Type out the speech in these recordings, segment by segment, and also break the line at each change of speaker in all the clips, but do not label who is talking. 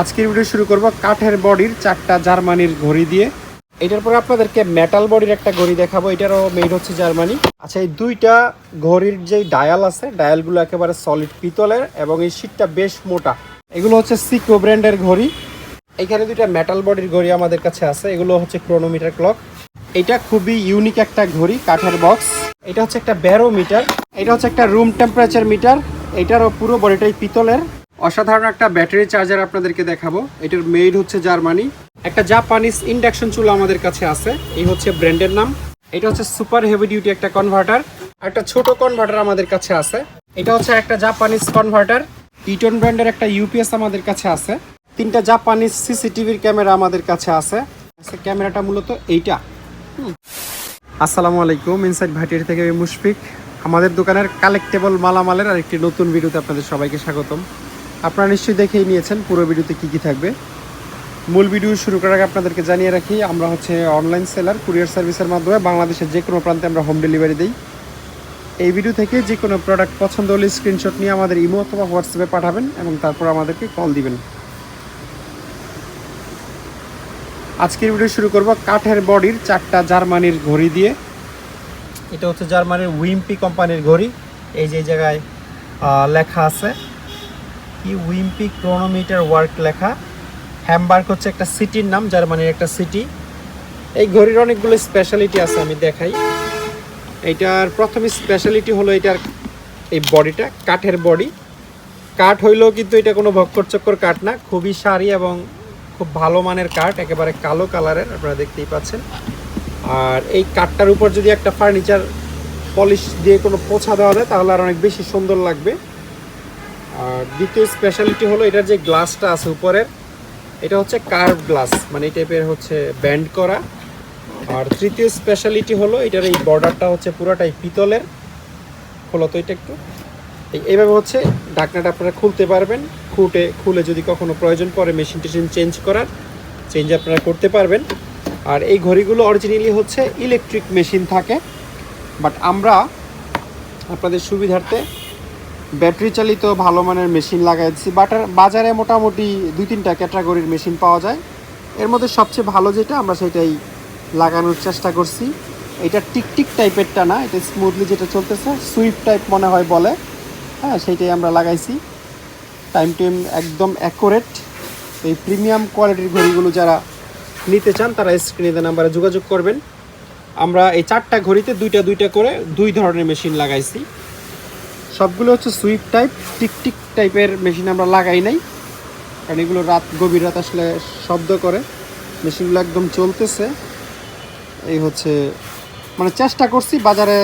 আজকের ভিডিও শুরু করব কাঠের বডির চারটা জার্মানির ঘড়ি দিয়ে। এটার পরে আপনাদেরকে মেটাল বডির একটা ঘড়ি দেখাবো, এটারও মেড হচ্ছে জার্মানি। আচ্ছা এই দুইটা ঘড়ির যে ডায়াল আছে ডায়ালগুলো একেবারে সলিড পিতলের এবং এই শীটটা বেশ মোটা। এগুলো হচ্ছে সিকো ব্র্যান্ডের ঘড়ি। এখানে দুইটা মেটাল বডির ঘড়ি আমাদের কাছে আছে, এগুলো হচ্ছে ক্রোনোমিটার ক্লক এটা খুবই ইউনিক একটা ঘড়ি, কাঠের বক্স এটা হচ্ছে একটা ব্যারোমিটার এটা হচ্ছে একটা রুম টেম্পারেচার মিটার এটারও পুরো বডিটাই পিতলের। অসাধারণ একটা ব্যাটারি চার্জার আপনাদেরকে দেখাবো। এটার মেড হচ্ছে জার্মানি। একটা জাপানিজ ইন্ডাকশন চুলা আমাদের কাছে আছে। এই হচ্ছে ব্র্যান্ডের নাম। এটা হচ্ছে সুপার হেভি ডিউটি একটা কনভার্টার। একটা ছোট কনভার্টার আমাদের কাছে আছে। এটা হচ্ছে একটা জাপানিজ কনভার্টার। ইটন ব্র্যান্ডের একটা ইউপিএস আমাদের কাছে আছে। তিনটা জাপানিজ সিসিটিভির ক্যামেরা আমাদের কাছে আছে। ক্যামেরাটা মূলত এইটা। আসসালামু আলাইকুম ইনসাইড ভাটিয়ারি থেকে মুশফিক। আমাদের দোকানের কালেক্টেবল মালামালের আরেকটি নতুন ভিডিওতে আপনাদের সবাইকে স্বাগতম। আপনারা নিশ্চয়ই দেখেই নিয়েছেন পুরো ভিডিওতে কী কী থাকবে। মূল ভিডিও শুরু করার আগে আপনাদেরকে জানিয়ে রাখি, আমরা হচ্ছে অনলাইন সেলার কুরিয়ার সার্ভিসের মাধ্যমে বাংলাদেশের যে কোনো প্রান্তে আমরা হোম ডেলিভারি দিই। এই ভিডিও থেকে যে কোনো প্রোডাক্ট পছন্দ হলে স্ক্রিনশট নিয়ে আমাদের ইমো অথবা হোয়াটসঅ্যাপে পাঠাবেন এবং তারপর আমাদেরকে কল দিবেন। আজকের ভিডিও শুরু করব কাঠের বডির চারটা জার্মানির ঘড়ি দিয়ে। এটা হচ্ছে জার্মানির উইম্পি কোম্পানির ঘড়ি। এই যে জায়গায় লেখা আছে। কি উইম্পি ক্রোনোমিটার ওয়ার্ক লেখা? হ্যামবার্গ হচ্ছে একটা সিটির নাম, জার্মানির একটা সিটি। এই ঘড়ির অনেকগুলো স্পেশালিটি আছে, আমি দেখাই। এটার প্রথম স্পেশালিটি হলো এটার এই বডিটা, কাঠের বডি। কাঠ হইলেও কিন্তু এটা কোনো ভক্কর চক্কর কাঠ না, খুবই সারি এবং খুব ভালো মানের কাঠ, একেবারে কালো কালারের, আপনারা দেখতেই পাচ্ছেন। আর এই কাঠটার উপর যদি একটা ফার্নিচার পলিশ দিয়ে কোনো পোছা দেওয়া যায়, তাহলে আর অনেক বেশি সুন্দর লাগবে। আর দ্বিতীয় স্পেশালিটি হলো এটার যে গ্লাসটা আছে উপরের, এটা হচ্ছে কার্ভ গ্লাস মানে এই টাইপের হচ্ছে ব্যান্ড করা। আর তৃতীয় স্পেশালিটি হলো এটার এই বর্ডারটা হচ্ছে পুরোটাই পিতলের। খোলো তো এটা একটু। এই- এইভাবে হচ্ছে ঢাকনাটা আপনারা খুলতে পারবেন। খুঁটে, খুলে যদি কখনো প্রয়োজন পড়ে মেশিন টেশিন চেঞ্জ করার চেঞ্জ আপনারা করতে পারবেন। আর এই ঘড়িগুলো অরিজিনালি হচ্ছে ইলেকট্রিক মেশিন থাকে। বাট আমরা আপনাদের সুবিধার্থে ব্যাটারি চালিত ভালো মানের মেশিন লাগাইছি বাটার বাজারে মোটামুটি দুই তিনটা ক্যাটাগরির মেশিন পাওয়া যায়। এর মধ্যে সবচেয়ে ভালো যেটা, আমরা সেটাই লাগানোর চেষ্টা করছি। এটা টিকটিক টাইপেরটা না, এটা স্মুথলি যেটা চলতেছে সুইপ টাইপ মনে হয় বলে। হ্যাঁ সেইটাই আমরা লাগাইছি। টাইম টাইম একদম অ্যাকোরেট এই প্রিমিয়াম কোয়ালিটির ঘড়িগুলো যারা নিতে চান, তারা স্ক্রিনে নাম্বারে যোগাযোগ করবেন। আমরা এই চারটা ঘড়িতে দুইটা দুইটা করে দুই ধরনের মেশিন লাগাইছি। সবগুলো হচ্ছে সুইপ টাইপ টিকটিক টাইপের মেশিন আমরা লাগাই নাই। কারণ এগুলো রাত, গভীর রাত আসলে শব্দ করে। মেশিনগুলো একদম চলতেছে। এই হচ্ছে মানে চেষ্টা করছি বাজারে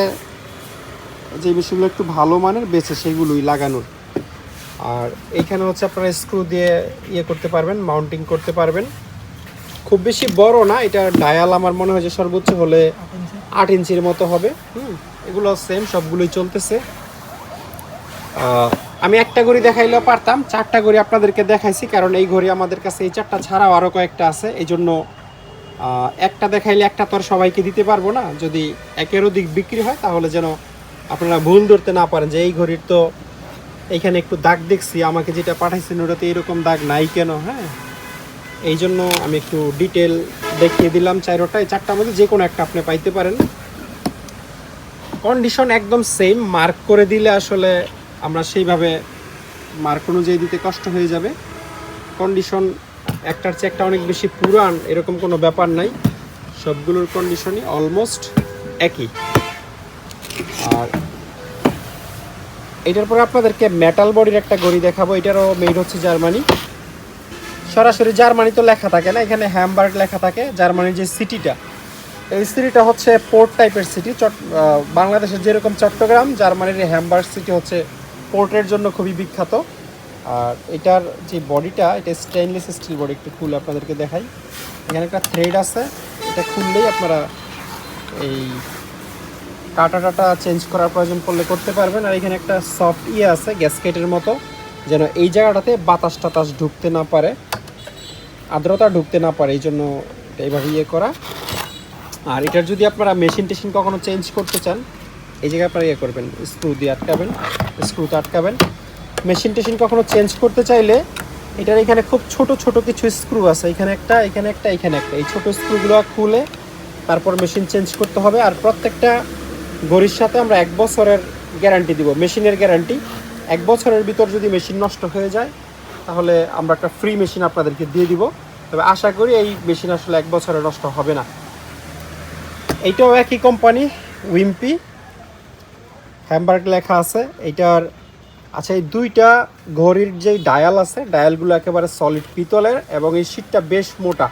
যে মেশিনগুলো একটু ভালো মানের বেছে সেগুলোই লাগানোর। আর এইখানে হচ্ছে আপনারা স্ক্রু দিয়ে ইয়ে করতে পারবেন, মাউন্টিং করতে পারবেন। খুব বেশি বড় না, এটা ডায়াল আমার মনে হয় যে সর্বোচ্চ হলে আট ইঞ্চির মতো হবে। হুম, এগুলো সেম সবগুলোই চলতেছে। আমি একটা ঘড়ি দেখাইলেও পারতাম, চারটা ঘড়ি আপনাদেরকে দেখাইছি, কারণ এই ঘড়ি আমাদের কাছে এই চারটা ছাড়াও আরও কয়েকটা আছে, এই জন্য একটা দেখাইলে একটা তো আর সবাইকে দিতে পারব না, যদি একের অধিক বিক্রি হয়, তাহলে যেন আপনারা ভুল ধরতে না পারেন যে এই ঘড়ির তো এইখানে একটু দাগ দেখছি, আমাকে যেটা পাঠাইছেন ওটাতে এরকম দাগ নাই কেন হ্যাঁ? এই জন্য আমি একটু ডিটেল দেখিয়ে দিলাম চারোটায় চারটার মধ্যে যে কোনো একটা আপনি পাইতে পারেন। কন্ডিশন একদম সেম মার্ক করে দিলে আসলে আমরা সেইভাবে মার্ক অনুযায়ী দিতে কষ্ট হয়ে যাবে। কন্ডিশন একটার চেয়ে একটা অনেক বেশি পুরান এরকম কোনো ব্যাপার নাই। সবগুলোর কন্ডিশনই অলমোস্ট একই। আর এটার পরে আপনাদেরকে মেটাল বডির একটা গড়ি দেখাবো। এটারও মেড হচ্ছে জার্মানি সরাসরি জার্মানি তো লেখা থাকে না, এখানে হ্যামবার্গ লেখা থাকে। জার্মানির যে সিটিটা এই সিটিটা হচ্ছে পোর্ট টাইপের সিটি চট বাংলাদেশের যেরকম চট্টগ্রাম জার্মানির হ্যামবার্গ সিটি হচ্ছে পোর্টের জন্য খুবই বিখ্যাত। আর এটার যে বডিটা, এটা স্টেনলেস স্টিল বডি একটু খুলে আপনাদেরকে দেখাই। এখানে একটা থ্রেড আছে, এটা খুললেই আপনারা এই কাটা টাটা চেঞ্জ করার প্রয়োজন পড়লে করতে পারবেন। আর এখানে একটা সফট ইয়ে আছে গ্যাসকেটের মতো, যেন এই জায়গাটাতে বাতাস টাতাস ঢুকতে না পারে, আর্দ্রতা ঢুকতে না পারে এই জন্য এইভাবে ইয়ে করা। আর এটার যদি আপনারা মেশিন টেশিন কখনো চেঞ্জ করতে চান এই জায়গায় আপনারা ইয়ে করবেন স্ক্রু দিয়ে আটকাবেন স্ক্রুতে আটকাবেন। মেশিন টেশিন কখনো চেঞ্জ করতে চাইলে এটার এখানে খুব ছোট ছোট কিছু স্ক্রু আছে। এখানে একটা এখানে একটা এখানে একটা। এই ছোট স্ক্রুগুলো খুলে তারপর মেশিন চেঞ্জ করতে হবে। আর প্রত্যেকটা ঘড়ির সাথে আমরা এক বছরের গ্যারান্টি দিব। মেশিনের গ্যারান্টি এক বছরের ভিতর যদি মেশিন নষ্ট হয়ে যায়, তাহলে আমরা একটা ফ্রি মেশিন আপনাদেরকে দিয়ে দিব। তবে আশা করি এই মেশিন আসলে এক বছরে নষ্ট হবে না। এইটাও একই কোম্পানি উইম্পি হ্যামবার্গ লেখা আছে, এইটার আচ্ছা এই দুইটা ঘড়ির যে ডায়াল আছে ডায়ালগুলো একেবারে সলিড পিতলের এবং এই শীটটা বেশ মোটা।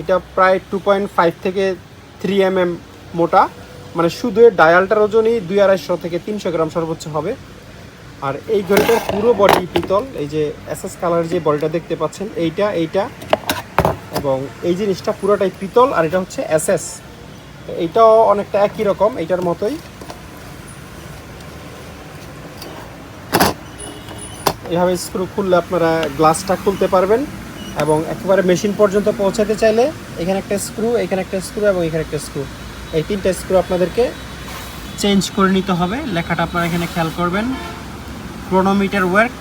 এটা প্রায় টু পয়েন্ট ফাইভ থেকে থ্রি এম এম মোটা। মানে শুধু এর ডায়ালটার ওজনই দুই আড়াইশো থেকে তিনশো গ্রাম সর্বোচ্চ হবে। আর এই ঘড়িটার পুরো বডি পিতল, এই যে এসএস কালার যে বডিটা দেখতে পাচ্ছেন, এইটা এইটা। এবং এই জিনিসটা পুরোটাই পিতল, আর এটা হচ্ছে এসএস এইটাও অনেকটা একই রকম, এইটার মতোই। এভাবে স্ক্রু খুললে আপনারা গ্লাসটা খুলতে পারবেন এবং একেবারে মেশিন পর্যন্ত পৌঁছাতে চাইলে এখানে একটা স্ক্রু এখানে একটা স্ক্রু এবং এখানে একটা স্ক্রু এই তিনটা স্ক্রু আপনাদেরকে চেঞ্জ করে নিতে হবে। লেখাটা আপনারা এখানে খেয়াল করবেন। ক্রোনোমিটার ওয়ার্ক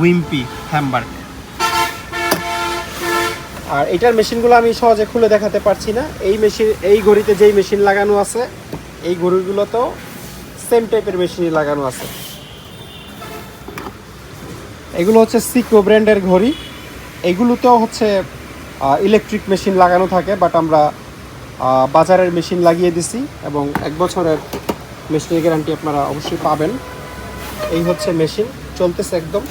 উইম্পি হ্যামবার্গ আর এটার মেশিনগুলো আমি সহজে খুলে দেখাতে পারছি না। এই মেশিন এই ঘড়িতে যেই মেশিন লাগানো আছে, এই ঘড়িগুলোতেও সেম টাইপের মেশিনই লাগানো আছে। এগুলো হচ্ছে সিকো ব্র্যান্ডের ঘড়ি। এগুলোতেও হচ্ছে ইলেকট্রিক মেশিন লাগানো থাকে বাট আমরা বাজারের মেশিন লাগিয়ে দিছি এবং এক বছরের মেশিনের গ্যারান্টি আপনারা অবশ্যই পাবেন। এই হচ্ছে মেশিন চলতেছে একদম।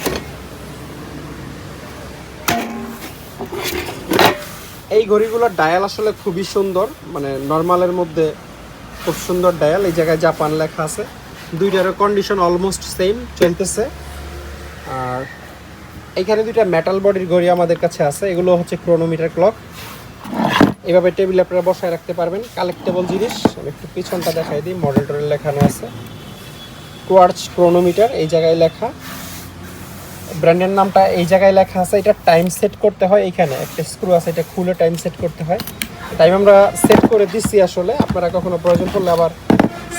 এই ঘড়িগুলোর ডায়াল আসলে খুবই সুন্দর মানে নর্মালের মধ্যে খুব সুন্দর ডায়াল এই জায়গায় জাপান লেখা আছে। দুইটারও কন্ডিশন অলমোস্ট সেম চলতেছে। আর এখানে দুইটা মেটাল বডির ঘড়ি আমাদের কাছে আছে। এগুলো হচ্ছে ক্রোনোমিটার ক্লক এভাবে টেবিলে আপনারা বসায় রাখতে পারবেন। কালেক্টেবল জিনিস। আমি একটু পিছনটা দেখাই দিই। মডেল লেখানো আছে। কোয়ার্চ ক্রোনোমিটার এই জায়গায় লেখা। ব্র্যান্ডের নামটা এই জায়গায় লেখা আছে। এটা টাইম সেট করতে হয় এখানে। একটা স্ক্রু আছে, এটা খুলে টাইম সেট করতে হয়। টাইম আমরা সেট করে দিচ্ছি আসলে। আপনারা কখনো প্রয়োজন পড়লে আবার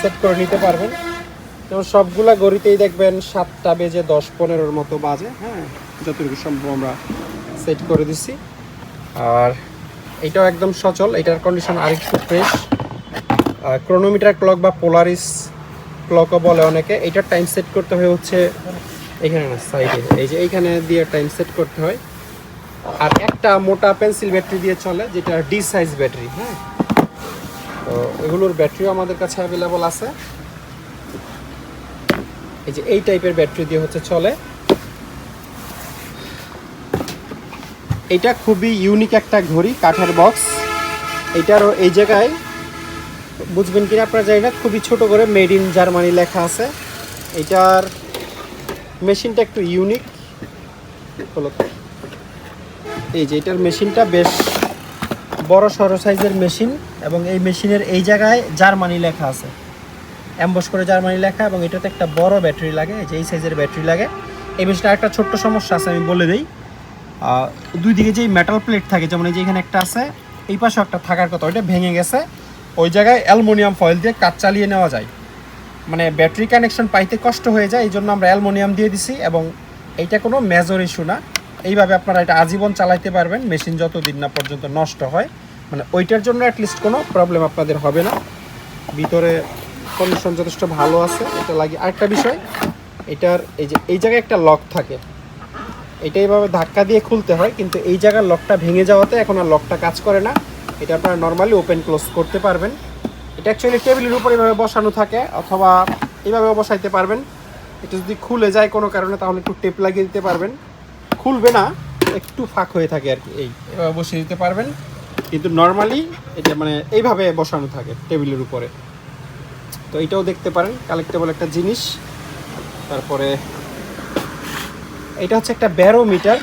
সেট করে নিতে পারবেন। যেমন সবগুলা গড়িতেই দেখবেন সাতটা বেজে দশ পনেরোর মতো বাজে। হ্যাঁ। যতটুকু সম্ভব আমরা সেট করে দিচ্ছি আর এটাও একদম সচল, এটার কন্ডিশন আরেকটু ফ্রেশ ক্রোনোমিটার ক্লক বা পোলারিস ক্লকও বলে অনেকে, এটার টাইম সেট করতে হয় হচ্ছে এখানে না সাইডে এই যে এইখানে দিয়ে টাইম সেট করতে হয়। আর একটা মোটা পেন্সিল ব্যাটারি দিয়ে চলে, যেটা ডি সাইজ ব্যাটারি হ্যাঁ? তো এগুলোর ব্যাটারিও আমাদের কাছে অ্যাভেলেবল আছে। এই যে এই টাইপের ব্যাটারি দিয়ে হচ্ছে চলে। এটা খুবই ইউনিক একটা ঘড়ি, কাঠের বক্স এটারও এই জায়গায়, বুঝবেন কিনা আপনারা জানি না, খুবই ছোট করে মেড ইন জার্মানি লেখা আছে। এটার মেশিনটা একটু ইউনিক এই যে এটার মেশিনটা বেশ বড় সড়ো সাইজের মেশিন এবং এই মেশিনের এই জায়গায় জার্মানি লেখা আছে। অ্যাম্বস করে জার্মানি লেখা এবং এটাতে একটা বড় ব্যাটারি লাগে, এই যে এই সাইজের ব্যাটারি লাগে। এই মেশিনটা একটা ছোট্ট সমস্যা আছে, আমি বলে দিই। দুই দিকে যেই মেটাল প্লেট থাকে, যেমন এই যে এখানে একটা আছে, এই পাশে একটা থাকার কথা, ওইটা ভেঙে গেছে। ওই জায়গায় অ্যালমোনিয়াম ফয়েল দিয়ে কাজ চালিয়ে নেওয়া যায়। মানে ব্যাটারি কানেকশন পাইতে কষ্ট হয়ে যায়, এই জন্য আমরা অ্যালমোনিয়াম দিয়ে দিছি এবং এইটা কোনো মেজর ইস্যু না। এইভাবে আপনারা এটা আজীবন চালাইতে পারবেন মেশিন যতদিন না পর্যন্ত নষ্ট হয়। মানে ওইটার জন্য অ্যাটলিস্ট কোনো প্রবলেম আপনাদের হবে না। ভিতরে কন্ডিশন যথেষ্ট ভালো আছে, এটা লাগে আরেকটা বিষয়, এটার এই যে, এই জায়গায় একটা লক থাকে। এটা এইভাবে ধাক্কা দিয়ে খুলতে হয়, কিন্তু এই জায়গার লকটা ভেঙে যাওয়াতে এখন আর লকটা কাজ করে না। এটা আপনারা নর্মালি ওপেন ক্লোজ করতে পারবেন। এটা অ্যাকচুয়ালি টেবিলের উপর এভাবে বসানো থাকে, অথবা এইভাবেও বসাইতে পারবেন। এটা যদি খুলে যায় কোনো কারণে, তাহলে একটু টেপ লাগিয়ে দিতে পারবেন। খুলবে না, একটু ফাঁক হয়ে থাকে আর কি, এই, এভাবে বসিয়ে দিতে পারবেন। কিন্তু নর্মালি এটা মানে এইভাবে বসানো থাকে টেবিলের উপরে। তো এটাও দেখতে পারেন কালেক্টেবল একটা জিনিস। তারপরে এটা হচ্ছে একটা ব্যারোমিটার।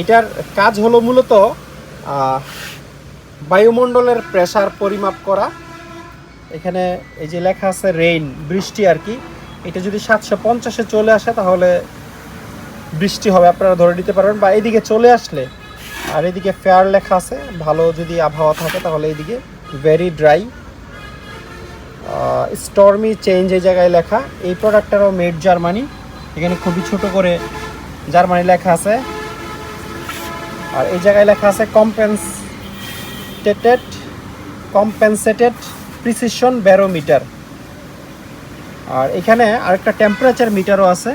এটার কাজ হলো মূলত বায়ুমণ্ডলের প্রেসার পরিমাপ করা। এখানে এই যে লেখা আছে রেইন বৃষ্টি আর কি। এটা যদি সাতশো পঞ্চাশে চলে আসে তাহলে বৃষ্টি হবে, আপনারা ধরে নিতে পারবেন। বা এদিকে চলে আসলে, আর এদিকে ফেয়ার লেখা আছে, ভালো যদি আবহাওয়া থাকে তাহলে এইদিকে ভেরি ড্রাই স্টর্মি চেঞ্জ এই জায়গায় লেখা। এই প্রোডাক্টটারও মেড জার্মানি এখানে খুবই ছোট করে জার্মানি লেখা আছে। আর এই জায়গায় লেখা আছে কম্পেনসেটেড কম্পেনসেটেড প্রিসিশন ব্যারোমিটার আর এখানে আরেকটা টেম্পারেচার মিটারও আছে।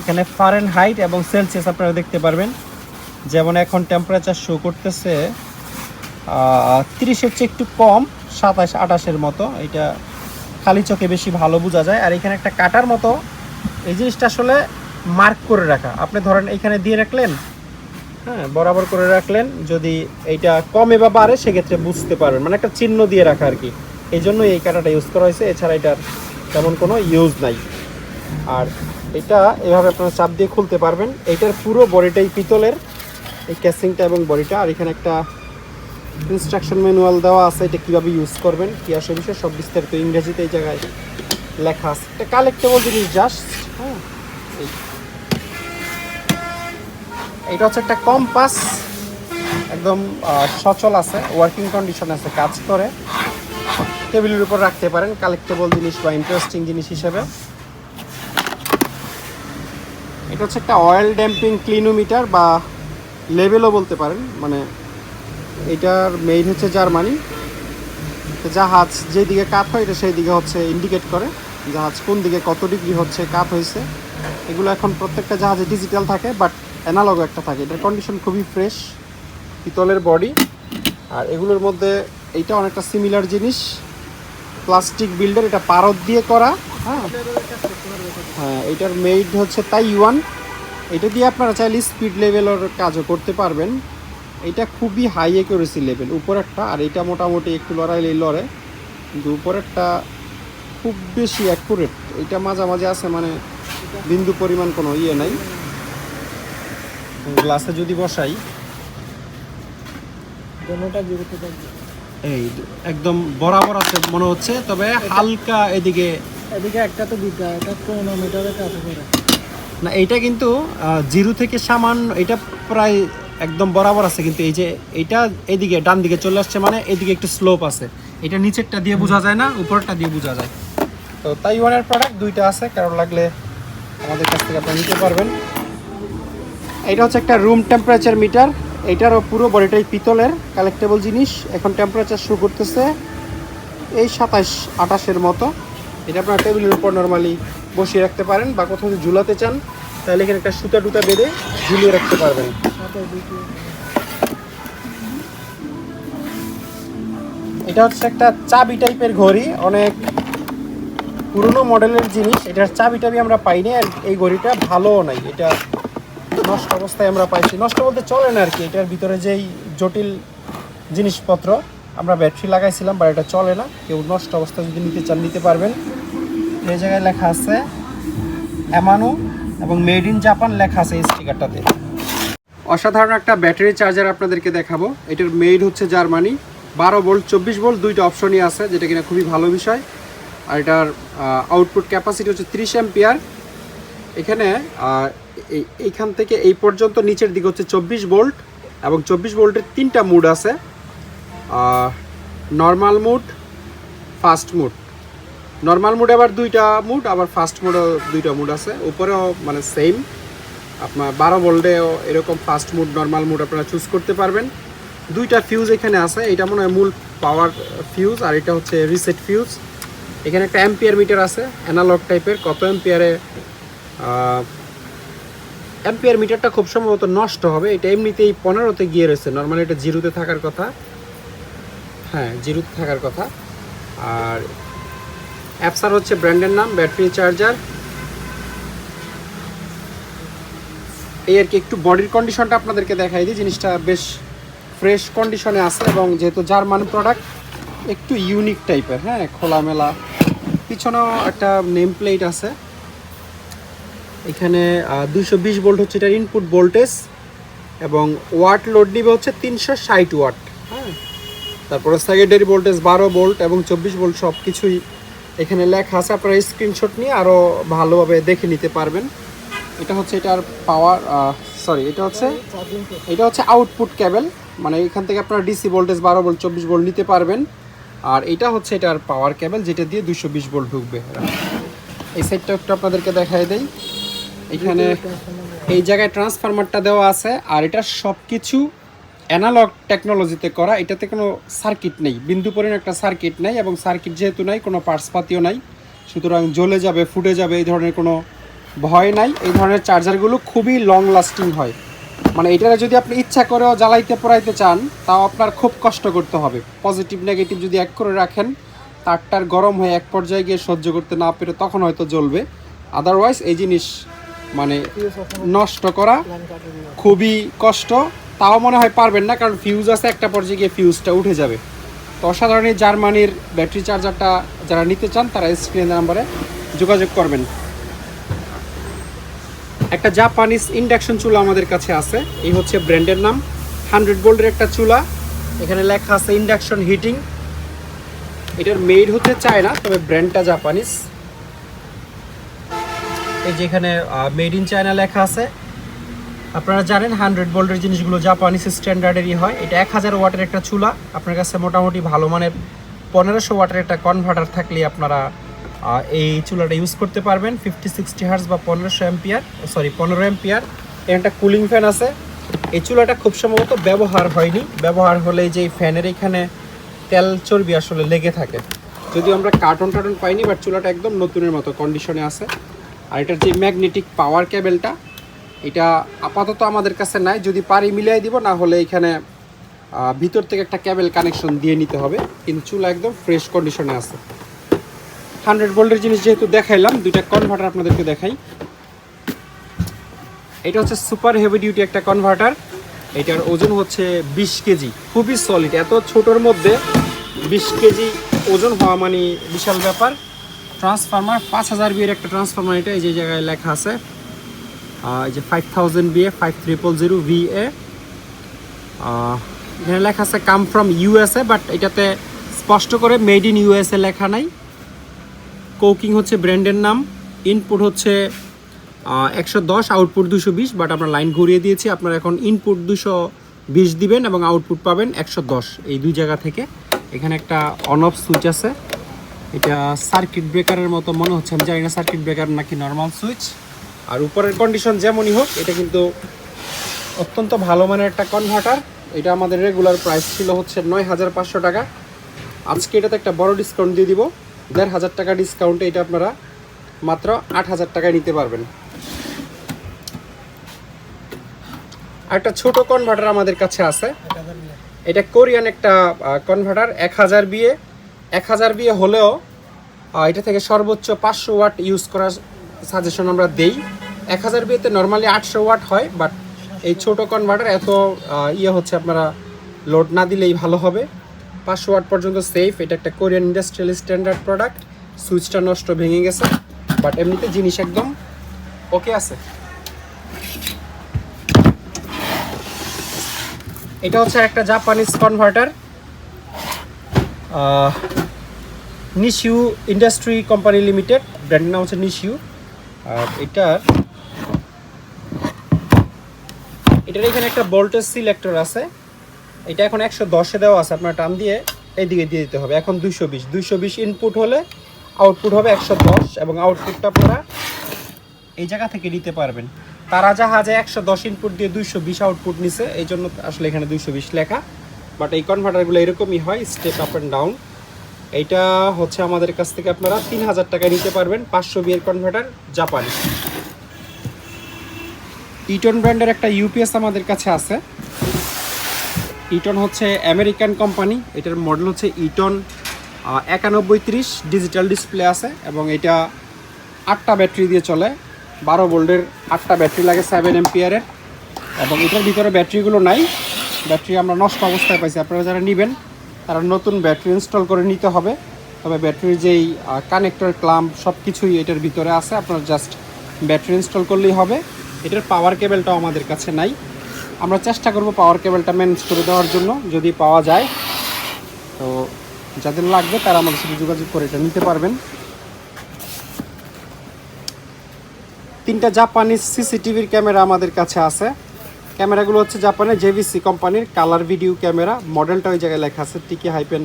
এখানে ফারেন হাইট এবং সেলসিয়াস আপনারা দেখতে পারবেন। যেমন এখন টেম্পারেচার শো করতেছে তিরিশের চেয়ে একটু কম। সাতাশ, আঠাশের মতো। এটা খালি চোখে বেশি ভালো বোঝা যায়। আর এখানে একটা কাটার মতো। এই জিনিসটা আসলে মার্ক করে রাখা। আপনি ধরেন এখানে দিয়ে রাখলেন হ্যাঁ বরাবর করে রাখলেন। যদি এইটা কমে বা বাড়ে, সেক্ষেত্রে বুঝতে পারবেন। মানে একটা চিহ্ন দিয়ে রাখা আর কি। এই জন্য এই কাটাটা ইউজ করা হয়েছে। এছাড়া এটার তেমন কোনো ইউজ নাই। আর এটা এভাবে আপনারা চাপ দিয়ে খুলতে পারবেন। এইটার পুরো বডিটাই পিতলের। এই ক্যাসিংটা এবং বডিটা আর এখানে একটা ইনস্ট্রাকশন ম্যানুয়াল দেওয়া আছে, এটা কীভাবে ইউজ করবেন, কী আসে বিষয়ে, সব বিস্তারিত ইংরেজিতে এই জায়গায় লেখা আছে। এটা কালেক্টেবল জিনিস জাস্ট হ্যাঁ? এটা হচ্ছে একটা কম্পাস একদম সচল আছে ওয়ার্কিং কন্ডিশন আছে, কাজ করে। টেবিলের উপর রাখতে পারেন কালেক্টেবল জিনিস বা ইন্টারেস্টিং জিনিস হিসেবে। এটা হচ্ছে একটা অয়েল ড্যাম্পিং ক্লিনোমিটার বা লেভেলও বলতে পারেন মানে এটার মেইন হচ্ছে জার্মানি। জাহাজ যেদিকে কাত হয়, এটা সেই দিকে হচ্ছে ইন্ডিকেট করে জাহাজ কোন দিকে কত ডিগ্রি হচ্ছে কাত হয়েছে। এগুলো এখন প্রত্যেকটা জাহাজে ডিজিটাল থাকে বাট অ্যানালগ একটা থাকে। এটার কন্ডিশন খুবই ফ্রেশ পিতলের বডি আর এগুলোর মধ্যে এইটা অনেকটা সিমিলার জিনিস। প্লাস্টিক বিল্ডার এটা পারদ দিয়ে করা। হ্যাঁ। হ্যাঁ এটার মেইড হচ্ছে তাইওয়ান। এটা দিয়ে আপনারা চাইলে স্পিড লেভেলের কাজও করতে পারবেন। এটা খুবই হাই একুরেসি লেভেল উপরেরটা আর এটা মোটামুটি একটু লড়াইলে লড়ে কিন্তু উপরেরটা খুব বেশি অ্যাকুরেট এটা মাঝামাঝি আছে মানে বিন্দু পরিমাণ কোনো ইয়ে নাই। গ্লাসে যদি বসাই এই একদম বরাবর আছে মনে হচ্ছে তবে হালকা এদিকে।
এদিকে একটা তো বিদ্যা এটা ক্রোনোমিটারের কাছে করে
না এইটা কিন্তু জিরো থেকে সামান্য এটা প্রায় একদম বরাবর আছে, কিন্তু এই যে এইটা এদিকে ডান দিকে চলে আসছে মানে এদিকে একটু স্লোপ আছে। এটা নিচেরটা দিয়ে বোঝা যায় না উপরটা দিয়ে বোঝা যায়। তো তাইওয়ানের প্রোডাক্ট দুইটা আছে, কারণ লাগলে আমাদের কাছ থেকে আপনারা নিতে পারবেন। এটা হচ্ছে একটা রুম টেম্পারেচার মিটার এইটারও পুরো বডিটাই পিতলের কালেক্টেবল জিনিস। এখন টেম্পারেচার শুরু করতেছে এই সাতাশ, আঠাশের মতো। এটা আপনার টেবিলের উপর নর্মালি বসিয়ে রাখতে পারেন, বা কোথাও যদি ঝুলাতে চান, তাহলে এখানে একটা সুতা টুতা বেঁধে ঝুলিয়ে রাখতে পারবেন। এটা হচ্ছে একটা চাবি টাইপের ঘড়ি, অনেক পুরনো মডেলের জিনিস। এটার চাবি টাবি আমরা পাইনি, আর এই ঘড়িটা ভালোও নাই। এটা নষ্ট অবস্থায় আমরা পাইছি। নষ্ট বলতে চলে না আর কি, এটার ভিতরে যেই জটিল জিনিসপত্র, আমরা ব্যাটারি লাগাইছিলাম বা এটা চলে না। কেউ নষ্ট অবস্থায় যদি নিতে চান, নিতে পারবেন। এই জায়গায় লেখা আছে অ্যামানো এবং মেড ইন জাপান লেখা আছে এই স্টিকারটাতে অসাধারণ একটা ব্যাটারি চার্জার আপনাদেরকে দেখাবো। এটার মেড হচ্ছে জার্মানি। বারো ভোল্ট চব্বিশ ভোল্ট দুইটা অপশনই আছে, যেটা কিনা খুবই ভালো বিষয়। আর এটার আউটপুট ক্যাপাসিটি হচ্ছে ত্রিশ অ্যাম্পিয়ার। এখানে এইখান থেকে এই পর্যন্ত নিচের দিকে হচ্ছে চব্বিশ ভোল্ট এবং চব্বিশ ভোল্টের তিনটা মুড আছে। Normal mode fast mode normal mode আবার দুইটা মুড, আবার ফাস্ট মুডও দুইটা মুড আছে। উপরেও মানে সেম আপনার বারো ভোল্টেও এরকম ফাস্ট মুড নর্মাল মুড আপনারা চুজ করতে পারবেন। দুইটা ফিউজ এখানে আছে এটা মনে হয় মূল পাওয়ার ফিউজ আর এটা হচ্ছে রিসেট ফিউজ এখানে একটা অ্যাম্পিয়ার মিটার আছে অ্যানালগ টাইপের কত অ্যাম্পিয়ারে অ্যাম্পিয়ার মিটারটা খুব সম্ভবত নষ্ট হবে, এটা এমনিতেই পনেরোতে গিয়ে রয়েছে নর্মালি এটা জিরোতে থাকার কথা। হ্যাঁ জিরোতে থাকার কথা। আর অ্যাপসার হচ্ছে ব্র্যান্ডের নাম ব্যাটারি চার্জার এই আর কি একটু বডির কন্ডিশনটা আপনাদেরকে দেখাই দিই। জিনিসটা বেশ ফ্রেশ কন্ডিশনে আছে এবং যেহেতু জার্মান প্রোডাক্ট একটু ইউনিক টাইপের হ্যাঁ খোলামেলা। পিছনেও একটা নেম প্লেট আছে। এখানে দুশো বিশ ভোল্ট হচ্ছে এটার ইনপুট ভোল্টেজ এবং ওয়াট লোড নিবে হচ্ছে তিনশো ষাট ওয়াট হ্যাঁ। তারপরে সেকেন্ডারি ভোল্টেজ বারো ভোল্ট এবং চব্বিশ ভোল্ট সব কিছুই এখানে লেখা আছে। আপনারা স্ক্রিনশট নিয়ে আরও ভালোভাবে দেখে নিতে পারবেন। এটা হচ্ছে এটার পাওয়ার সরি এটা হচ্ছে এটা হচ্ছে আউটপুট কেবল মানে এখান থেকে আপনারা ডিসি ভোল্টেজ বারো ভোল্ট চব্বিশ ভোল্ট নিতে পারবেন। আর এটা হচ্ছে এটার পাওয়ার কেবল যেটা দিয়ে দুশো বিশ ভোল্ট ঢুকবে। এই সাইডটা একটু আপনাদেরকে দেখাই দেই। এখানে এই জায়গায় ট্রান্সফরমারটা দেওয়া আছে, আর এটা সব কিছু অ্যানালগ টেকনোলজিতে করা। এটাতে কোনো সার্কিট নেই। বিন্দু পরিমাণ একটা সার্কিট নেই এবং সার্কিট যেহেতু নাই, কোনো পার্টসপাতিও নাই, সুতরাং জ্বলে যাবে, ফুটে যাবে, এই ধরনের কোনো ভয় নাই, এই ধরনের চার্জারগুলো খুবই লং লাস্টিং হয়। মানে এটারে যদি আপনি ইচ্ছা করেও জ্বালাইতে পড়াইতে চান, তাও আপনার খুব কষ্ট করতে হবে। পজিটিভ নেগেটিভ যদি এক করে রাখেন, তারটার গরম হয়ে এক পর্যায়ে গিয়ে সহ্য করতে না পেরে তখন হয়তো জ্বলবে। আদারওয়াইজ এই জিনিস মানে নষ্ট করা খুবই কষ্ট। তাও মনে হয় পারবেন না, কারণ ফিউজ আছে, একটা পর্যায়ে গিয়ে ফিউজটা উঠে যাবে। তো অসাধারণ জার্মানির ব্যাটারি চার্জারটা যারা নিতে চান, তারা স্ক্রিনের নাম্বারে যোগাযোগ করবেন। একটা জাপানিজ ইন্ডাকশন চুলা আমাদের কাছে আছে। এই হচ্ছে ব্র্যান্ডের নাম। হান্ড্রেড ভোল্টের একটা চুলা। এখানে লেখা আছে ইন্ডাকশন হিটিং এটার মেড হচ্ছে চায়না তবে ব্র্যান্ডটা জাপানিজ এই যে এখানে মেড ইন চায়না লেখা আছে। আপনারা জানেন হান্ড্রেড ভোল্টের জিনিসগুলো জাপানিজ স্ট্যান্ডার্ডেরই হয়। এটা এক হাজার ওয়াটের একটা চুলা। আপনার কাছে মোটামুটি ভালো মানের পনেরোশো ওয়াটের একটা কনভার্টার থাকলে আপনারা এই চুলাটা ইউজ করতে পারবেন ফিফটি সিক্সটি হার্স বা পনেরোশো এম্পিয়ার সরি পনেরো এম্পিয়ার এর একটা কুলিং ফ্যান আছে। এই চুলাটা খুব সম্ভবত ব্যবহার হয়নি। ব্যবহার হলে যে ফ্যানের এখানে তেল চর্বি আসলে লেগে থাকে। যদিও আমরা কার্টন টার্টন পাইনি বাট চুলাটা একদম নতুনের মতো কন্ডিশনে আছে। আর এটার যে ম্যাগনেটিক পাওয়ার কেবেলটা এটা আপাতত আমাদের কাছে নাই। যদি পারি মিলিয়ে দিব, না হলে এখানে ভিতর থেকে একটা কেবল কানেকশন দিয়ে নিতে হবে। কিন্তু চুলা একদম ফ্রেশ কন্ডিশনে আছে। হান্ড্রেড ভোল্টের জিনিস যেহেতু দেখাইলাম, দুইটা কনভার্টার আপনাদেরকে দেখাই। এটা হচ্ছে সুপার হেভি ডিউটি একটা কনভার্টার এটার ওজন হচ্ছে বিশ কেজি, খুবই সলিড এত ছোটোর মধ্যে বিশ কেজি ওজন হওয়া মানে বিশাল ব্যাপার। ট্রান্সফরমার পাঁচ হাজার বিয়ের একটা ট্রান্সফরমার এটা, এই যে জায়গায় লেখা আছে। এই যে five thousand VA five triple zero VA এখানে লেখা আছে কাম ফ্রম ইউএসএ বাট এটাতে স্পষ্ট করে মেড ইন ইউএসএ লেখা নাই। কোকিং হচ্ছে ব্র্যান্ডের নাম ইনপুট হচ্ছে একশো দশ আউটপুট দুশো বিশ বাট আমরা লাইন ঘুরিয়ে দিয়েছি, আপনারা এখন ইনপুট দুশো বিশ দিবেন এবং আউটপুট পাবেন একশো দশ, এই দুই জায়গা থেকে। এখানে একটা অন অফ সুইচ আছে, এটা সার্কিট ব্রেকারের মতো মনে হচ্ছে, আমি জানি না সার্কিট ব্রেকার নাকি নর্মাল সুইচ আর উপরের কন্ডিশন যেমনই হোক, এটা কিন্তু অত্যন্ত ভালো মানের একটা কনভার্টার এটা আমাদের রেগুলার প্রাইস ছিল হচ্ছে নয় হাজার পাঁচশো টাকা। আজকে এটাতে একটা বড় ডিসকাউন্ট দিয়ে দিব। দেড় হাজার টাকা ডিসকাউন্টে এটা আপনারা মাত্র আট হাজার টাকায় নিতে পারবেন। একটা ছোট কনভার্টার আমাদের কাছে আছে। এটা কোরিয়ান একটা কনভার্টার এক হাজার বিয়ে এক হাজার বিয়ে হলেও এটা থেকে সর্বোচ্চ পাঁচশো ওয়াট ইউজ করার সাজেশন আমরা দেই। এক হাজার বিয়েতে নর্মালি আটশো ওয়াট হয় বাট এই ছোট কনভার্টার এত ইয়ে হচ্ছে আপনারা লোড না দিলেই ভালো হবে। পাঁচশো ওয়াট পর্যন্ত সেফ এটা একটা কোরিয়ান ইন্ডাস্ট্রিয়াল স্ট্যান্ডার্ড প্রোডাক্ট সুইচটা নষ্ট ভেঙে গেছে বাট এমনিতে জিনিস একদম ওকে আছে। এটা হচ্ছে একটা জাপানিজ কনভার্টার নিশিউ ইন্ডাস্ট্রি কোম্পানি লিমিটেড ব্র্যান্ডের নাম হচ্ছে নিশিউ আর এটার এটার এখানে একটা ভোল্টেজ সিলেক্টর আছে। এটা এখন একশো দশে দেওয়া আছে, আপনার টান দিয়ে এইদিকে দিয়ে দিতে হবে। এখন দুইশো বিশ। দুইশো বিশ ইনপুট হলে আউটপুট হবে একশো দশ এবং আউটপুটটা আপনারা এই জায়গা থেকে নিতে পারবেন। তারা জাহাজে একশো দশ ইনপুট দিয়ে দুইশো বিশ আউটপুট নিছে, এই জন্য আসলে এখানে দুইশো বিশ লেখা। বাট এই কনভার্টারগুলো এরকমই হয় স্টেপ আপ অ্যান্ড ডাউন এইটা হচ্ছে আমাদের কাছ থেকে আপনারা তিন হাজার টাকায় নিতে পারবেন পাঁচশো বিয়ের কনভার্টার জাপানি। ইটন ব্র্যান্ডের একটা ইউপিএস আমাদের কাছে আছে। ইটন হচ্ছে আমেরিকান কোম্পানি এটার মডেল হচ্ছে ইটন একানব্বই ত্রিশ ডিজিটাল ডিসপ্লে আছে এবং এটা আটটা ব্যাটারি দিয়ে চলে। বারো ভোল্টের আটটা ব্যাটারি লাগে সেভেন এমপিয়ারের এবং এটার ভিতরে ব্যাটারিগুলো নাই। ব্যাটারি আমরা নষ্ট অবস্থায় পাইছি, আপনারা যারা নেবেন, তারা নতুন ব্যাটারি ইনস্টল করে নিতে হবে। তবে ব্যাটারির যেই কানেক্টর ক্লাম্প সব কিছুই এটার ভিতরে আছে। আপনার জাস্ট ব্যাটারি ইনস্টল করলেই হবে। এটার পাওয়ার কেবেলটাও আমাদের কাছে নাই। আমরা চেষ্টা করব পাওয়ার কেবলটা ম্যানেজ করে দেওয়ার জন্য, যদি পাওয়া যায়। তো যাদের লাগবে তারা আমাদের সাথে যোগাযোগ করে এটা নিতে পারবেন। তিনটা জাপানিজ সিসিটিভির ক্যামেরা আমাদের কাছে আছে। ক্যামেরাগুলো হচ্ছে জাপানের জেভিসি কোম্পানির কালার ভিডিও ক্যামেরা মডেলটা ওই জায়গায় লেখা আছে TK hyphen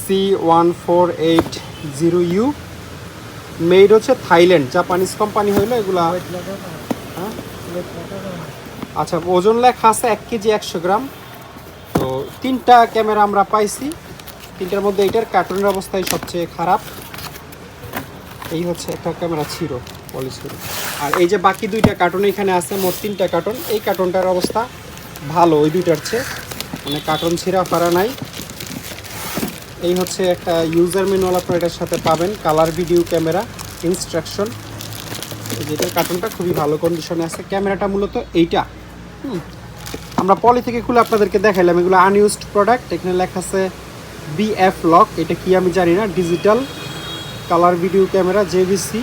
C one four eight zero U made হচ্ছে থাইল্যান্ড জাপানিজ কোম্পানি হইল, এগুলা আচ্ছা ওজন লেখা আছে এক কেজি একশো গ্রাম। তো তিনটা ক্যামেরা আমরা পাইছি। তিনটার মধ্যে এইটার কার্টুনের অবস্থাই সবচেয়ে খারাপ। এই হচ্ছে একটা ক্যামেরা ছিল পলি ছিল আর এই যে বাকি দুইটা কার্টুন এখানে আছে, মোট তিনটা কার্টুন এই কার্টুনটার অবস্থা ভালো ওই দুইটার চেয়ে। মানে কার্টুন ছিঁড়া ফাড়া নাই। এই হচ্ছে একটা ইউজার ম্যানুয়াল আপনার এটার সাথে পাবেন কালার ভিডিও ক্যামেরা ইনস্ট্রাকশন যেটার কার্টুনটা খুবই ভালো কন্ডিশনে আছে। ক্যামেরাটা মূলত এইটা। আমরা পলি থেকে খুলে আপনাদেরকে দেখাইলাম এগুলো আনইউজড প্রোডাক্ট এখানে লেখা আছে বিএফ লক এটা কি আমি জানি না digital colour video camera JVC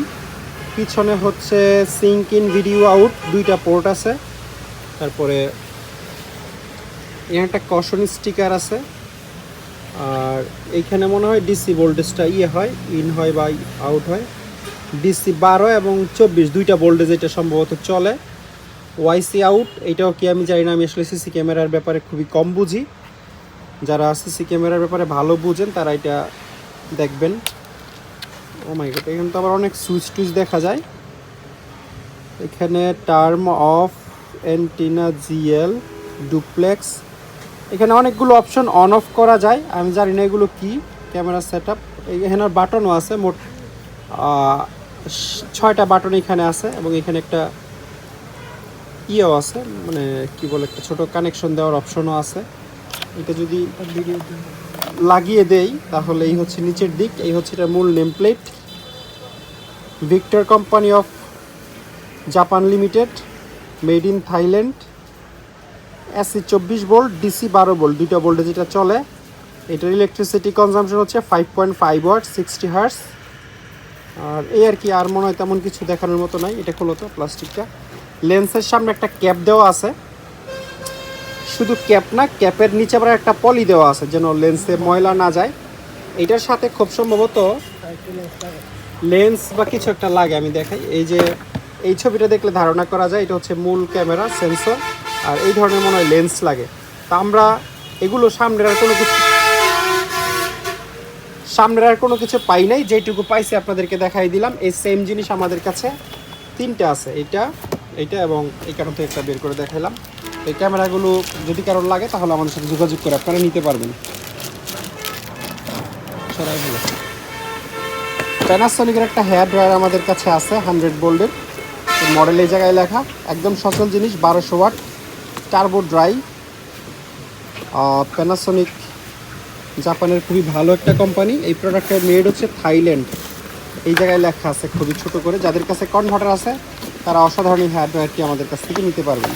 পিছনে হচ্ছে সিঙ্ক ইন ভিডিও আউট দুইটা পোর্ট আছে। তারপরে এখানে একটা কশন স্টিকার আছে। আর এইখানে মনে হয় ডিসি ভোল্টেজটা ইয়ে হয় ইন হয় বা আউট হয়। ডিসি বারো এবং চব্বিশ, দুইটা ভোল্টেজ এটা সম্ভবত চলে। ওয়াইসি আউট, এটাও কি আমি জানি না, আমি আসলে সিসি ক্যামেরার ব্যাপারে খুবই কম বুঝি। যারা সিসি ক্যামেরার ব্যাপারে ভালো বুঝেন, তারা এটা দেখবেন। ও মাই গড এখানে তো আবার অনেক সুইচ টুইচ দেখা যায়। এখানে term of antenna GL duplex এখানে অনেকগুলো অপশন অন অফ করা যায়, আমি জানি না এগুলো কি ক্যামেরা সেট আপ এখানে বাটনও আছে, মোট ছয়টা বাটন এখানে আছে, এবং এখানে একটা ইয়েও আছে মানে কি বলে, একটা ছোটো কানেকশন দেওয়ার অপশনও আছে। এটা যদি লাগিয়ে দেই, তাহলে এই হচ্ছে নিচের দিক, এই হচ্ছে এটা মূল name plate Victor company of Japan limited, made in Thailand, AC চব্বিশ ভোল্ট, ডিসি বারো ভোল্ট, দুইটা ভোল্টে যেটা চলে, এটার ইলেকট্রিসিটি কনজামশন হচ্ছে five point five watt sixty hertz আর এই আর কি, আর মনে হয় তেমন কিছু দেখানোর মতো নাই, এটা খোলো তো প্লাস্টিকটা লেন্সের সামনে একটা ক্যাপ দেওয়া আছে। শুধু ক্যাপ না, ক্যাপের নিচে আবার একটা পলি দেওয়া আছে যেন লেন্সে ময়লা না যায়। এটার সাথে খুব সম্ভবত লেন্স বা কিছু একটা লাগে, আমি দেখাই। এই যে, এই ছবিটা দেখলে ধারণা করা যায়, এটা হচ্ছে মূল ক্যামেরা, সেন্সর, আর এই ধরনের মনে হয় লেন্স লাগে। তা আমরা এগুলো সামনের আর কোনো কিছু সামনের আর কোনো কিছু পাই নাই, যেটুকু পাইছি আপনাদেরকে দেখাই দিলাম। এই সেম জিনিস আমাদের কাছে তিনটে আছে। এটা এইটা এবং এই কারণ থেকে একটা বের করে দেখাইলাম। এই ক্যামেরাগুলো যদি কারোর লাগে, তাহলে আমাদের সাথে যোগাযোগ করে আপনারা নিতে পারবেন। প্যানাসনিকের একটা হেয়ার ড্রায়ার আমাদের কাছে আছে হান্ড্রেড বোল্ডের মডেল এই জায়গায় লেখা। একদম সচল জিনিস, বারোশো ওয়াট টার্বো ড্রাই প্যানাসনিক জাপানের খুবই ভালো একটা কোম্পানি এই প্রোডাক্টের মেড হচ্ছে থাইল্যান্ড। এই জায়গায় লেখা আছে, খুবই ছোট করে। যাদের কাছে কনভার্টার আছে তারা অসাধারণ হেয়ার ড্রায়ারটি আমাদের কাছ থেকে নিতে পারবেন।